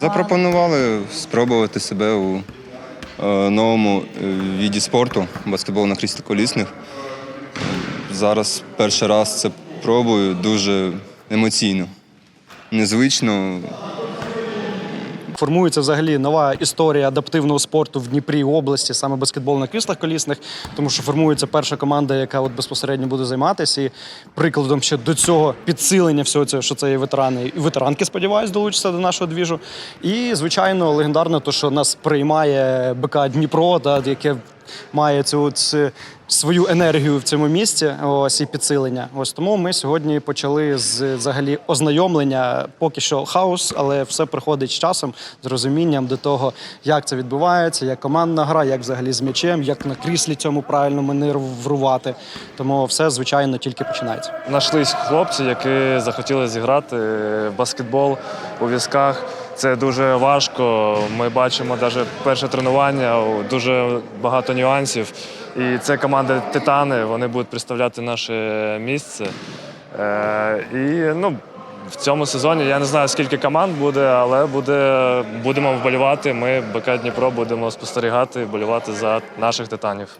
Запропонували спробувати себе у е, новому е, віді спорту баскетбол на кріслі колісних. Зараз перший раз це пробую дуже емоційно, незвично. Формується взагалі нова історія адаптивного спорту в Дніпрі області, саме баскетбол на кріслах колісних, тому що формується перша команда, яка от безпосередньо буде займатися. І прикладом ще до цього підсилення всього цього, що це є ветерани і ветеранки, сподіваюсь, долучаться до нашого двіжу. І звичайно, легендарно, то що нас приймає БК Дніпро, та яке має цю е, свою енергію в цьому місці, ось і підсилення. Ось тому ми сьогодні почали з взагалі ознайомлення. Поки що хаос, але все приходить з часом, з розумінням до того, як це відбувається, як командна гра, як взагалі з м'ячем, як на кріслі цьому правильно маневрувати. Тому все звичайно тільки починається. Нашлись хлопці, які захотіли зіграти в баскетбол у візках. Це дуже важко. Ми бачимо навіть перше тренування, дуже багато нюансів. І це команда Титани, вони будуть представляти наше місце. Е, і ну, в цьому сезоні я не знаю, скільки команд буде, але буде, будемо вболівати. Ми, БК Дніпро, будемо спостерігати і вболівати за наших титанів.